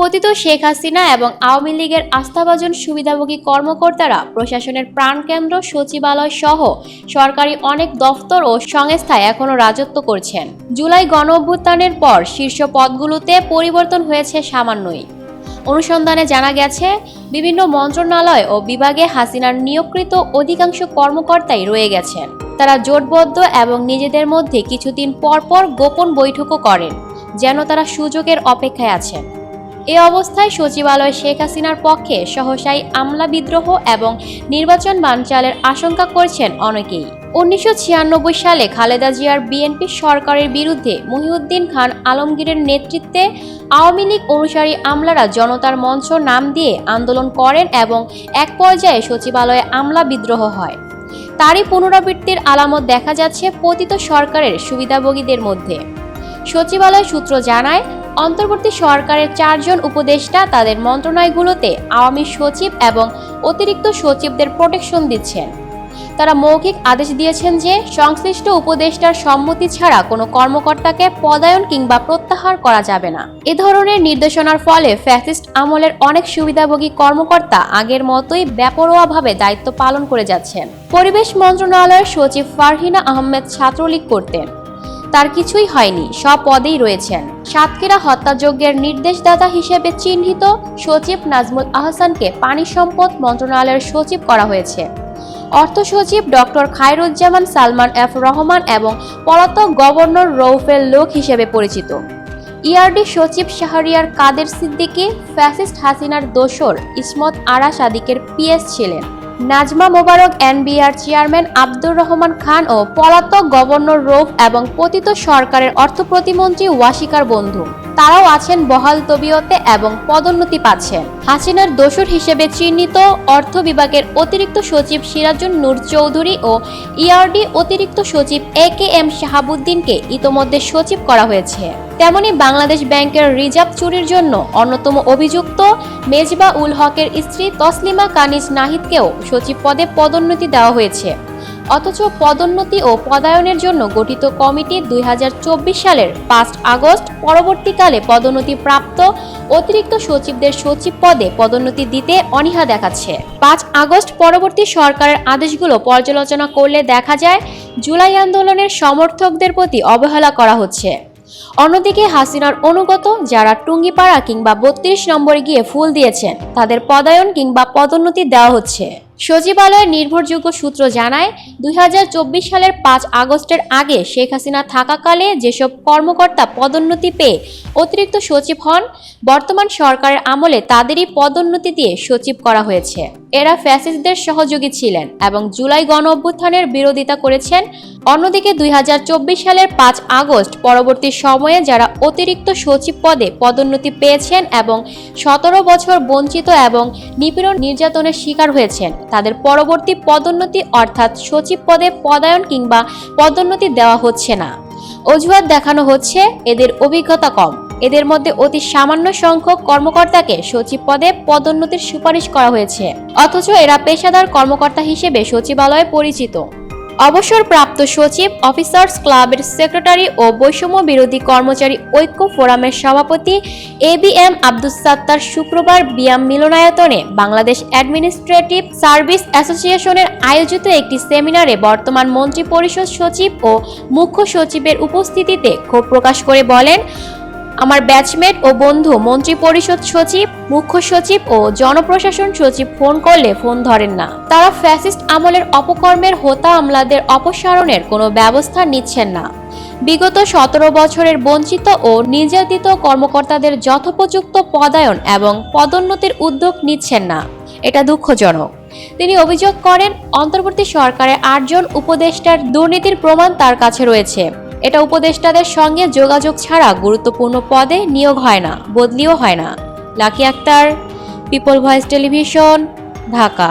পতিত শেখ হাসিনা এবং আওয়ামী লীগের আস্থাভাজন সুবিধাভোগী কর্মকর্তারা প্রশাসনের প্রাণকেন্দ্র, সচিবালয় সহ সরকারি অনেক দফতর ও সংস্থায় এখনও রাজত্ব করছেন। জুলাই গণ অভ্যুত্থানের পর শীর্ষ পদগুলোতে পরিবর্তন হয়েছে সামান্যই। অনুসন্ধানে জানা গেছে, বিভিন্ন মন্ত্রণালয় ও বিভাগে হাসিনার নিয়োগকৃত অধিকাংশ কর্মকর্তাই রয়ে গেছেন। তারা জোটবদ্ধ এবং নিজেদের মধ্যে কিছুদিন পর পর গোপন বৈঠকও করেন, যেন তারা সুযোগের অপেক্ষায় আছেন। এ অবস্থায় সচিবালয় শেখ হাসিনার পক্ষে সহসাই আমলা বিদ্রোহ এবং নির্বাচন বানচালের আশঙ্কা করছেন অনেকেই। উনিশশো ছিয়ানব্বই সালে খালেদা জিয়ার বিএনপি সরকারের বিরুদ্ধে মহিউদ্দিন খান আলমগীরের নেতৃত্বে আওয়ামী লীগ অনুসারী আমলারা জনতার মঞ্চ নাম দিয়ে আন্দোলন করেন এবং এক পর্যায়ে সচিবালয়ে আমলা বিদ্রোহ হয়। তারই পুনরাবৃত্তির আলামত দেখা যাচ্ছে পতিত সরকারের সুবিধাভোগীদের মধ্যে। সচিবালয় সূত্র জানায় অন্তর্বর্তী সরকারের চারজন উপদেষ্টা তাদের মন্ত্রণালয়গুলোতে আওয়ামী সচিব এবং অতিরিক্ত সচিবদের প্রোটেকশন দিচ্ছেন। তারা মৌখিক আদেশ দিয়েছেন যে সংশ্লিষ্ট উপদেষ্টার সম্মতি ছাড়া কোনো কর্মকর্তাকে পদায়ন কিংবা প্রত্যাহার করা যাবে না। এ ধরনের নির্দেশনার ফলে ফ্যাসিস্ট আমলের অনেক সুবিধাভোগী কর্মকর্তা আগের মতোই বেপরোয়াভাবে দায়িত্ব পালন করে যাচ্ছেন। পরিবেশ মন্ত্রণালয়ের সচিব ফারহিনা আহমেদ ছাত্রলীগ করতেন। তার কিছুই হয়নি সব পদেই রয়েছেন। সাতক্ষীরা হত্যাযজ্ঞের নির্দেশদাতা হিসেবে চিহ্নিত সচিব নাজমুল আহসানকে পানি সম্পদ মন্ত্রণালয়ের সচিব করা হয়েছে। অর্থ সচিব ডক্টর খায়রুজ্জামান সালমান এফ রহমান এবং পলাতক গভর্নর রৌফেল লোক হিসেবে পরিচিত। ইআরডি সচিব শাহরিয়ার কাদের সিদ্দিকী, ফ্যাসিস্ট হাসিনার দোসর ইসমত আরা সাদিকের পিএস ছিলেন। নাজমা মোবারক, এনবিআর চেয়ারম্যান আব্দুর রহমান খান ও পলাতক গভর্নর রোফ এবং পতিত সরকারের অর্থ প্রতিমন্ত্রী ওয়াসিকার বন্ধু। তারাও আছেন বহাল তবিয়তে এবং পদোন্নতি পাচ্ছেন। হাসিনার দোসর হিসেবে চিহ্নিত অর্থ বিভাগের অতিরিক্ত সচিব সিরাজুন নূর চৌধুরী ও ইআরডি অতিরিক্ত সচিব এ কে এম শাহাবুদ্দিনকে ইতোমধ্যে সচিব করা হয়েছে। তেমনি বাংলাদেশ ব্যাংকের রিজার্ভ চুরির জন্য অন্যতম অভিযুক্ত মেজবা উল হকের স্ত্রী তসলিমা কানিজ নাহিদকেও সচিব পদে পদোন্নতি দেওয়া হয়েছে। অথচ পদোন্নতি ও পদায়নের জন্য গঠিত কমিটি দুই হাজার চব্বিশ সালের পাঁচ আগস্ট পরবর্তীকালে পদোন্নতি প্রাপ্ত অতিরিক্ত সচিবদের সচিব পদে পদোন্নতি দিতে অনীহা দেখাচ্ছে। পাঁচ আগস্ট পরবর্তী সরকারের আদেশগুলো পর্যালোচনা করলে দেখা যায়, জুলাই আন্দোলনের সমর্থকদের প্রতি অবহেলা করা হচ্ছে। অন্যদিকে হাসিনার অনুগত যারা টুঙ্গিপাড়া কিংবা বত্রিশ নম্বরে গিয়ে ফুল দিয়েছেন, তাদের পদায়ন কিংবা পদোন্নতি দেওয়া হচ্ছে। সচিবালয়ের নির্ভরযোগ্য সূত্র জানায়, দুই সালের পাঁচ আগস্টের আগে শেখ হাসিনা থাকাকালে যেসব কর্মকর্তা পদোন্নতি পেয়ে অতিরিক্ত সচিব হন, বর্তমান সরকারের আমলে তাদেরই পদোন্নতি দিয়ে সচিব করা হয়েছে। এরা ফ্যাসিস্টদের সহযোগী ছিলেন এবং জুলাই গণ অভ্যুত্থানের বিরোধিতা করেছেন অন্যদিকে দুই হাজার চব্বিশ সালের পাঁচ আগস্ট পরবর্তী সময়ে যারা অতিরিক্ত সচিব পদে পদোন্নতি পেয়েছেন এবং সতেরো বছর বঞ্চিত এবং নিপীড়ন নির্যাতনের শিকার হয়েছেন, তাদের পরবর্তী পদোন্নতি অর্থাৎ সচিব পদে পদায়ন কিংবা পদোন্নতি দেওয়া হচ্ছে না। অজুহাত দেখানো হচ্ছে, এদের অভিজ্ঞতা কম। এদের মধ্যে অতি সামান্য সংখ্যক কর্মকর্তাকে সচিব পদে পদোন্নতির সুপারিশ করা হয়েছে। অথচ এরা পেশাদার কর্মকর্তা হিসেবে সচিবালয়ে পরিচিত। অবসরপ্রাপ্ত সচিব, অফিসার্স ক্লাবের সেক্রেটারি ও বৈষম্য বিরোধী কর্মচারী ঐক্য ফোরামের সভাপতি A B M Abdus Sattar শুক্রবার বিয়াম মিলনায়তনে বাংলাদেশ অ্যাডমিনিস্ট্রেটিভ সার্ভিস অ্যাসোসিয়েশনের আয়োজিত একটি সেমিনারে বর্তমান মন্ত্রী পরিষদ সচিব ও মুখ্য সচিবের উপস্থিতিতে ক্ষোভ প্রকাশ করে বলেন আমার ব্যাচমেট ও বন্ধু, মন্ত্রী পরিষদ সচিব, মুখ্য সচিব ও জনপ্রশাসন সচিব ফোন করলে ফোন ধরেন না। তারা ফ্যাসিস্ট আমলের অপকর্মের হোতা আমলাদের অপসারণের কোনো ব্যবস্থা নিচ্ছেন না। বিগত সতেরো বছরের বঞ্চিত ও নির্যাতিত কর্মকর্তাদের যথোপযুক্ত পদায়ন এবং পদোন্নতির উদ্যোগ নিচ্ছেন না। এটা দুঃখজনক। তিনি অভিযোগ করেন, অন্তর্বর্তী সরকারের আটজন উপদেষ্টার দুর্নীতির প্রমাণ তার কাছে রয়েছে। এটা উপদেষ্টাদের সঙ্গে যোগাযোগ ছাড়া গুরুত্বপূর্ণ পদে নিয়োগ হয় না, বদলিও হয় না। Lucky Akter, people voice television, Dhaka.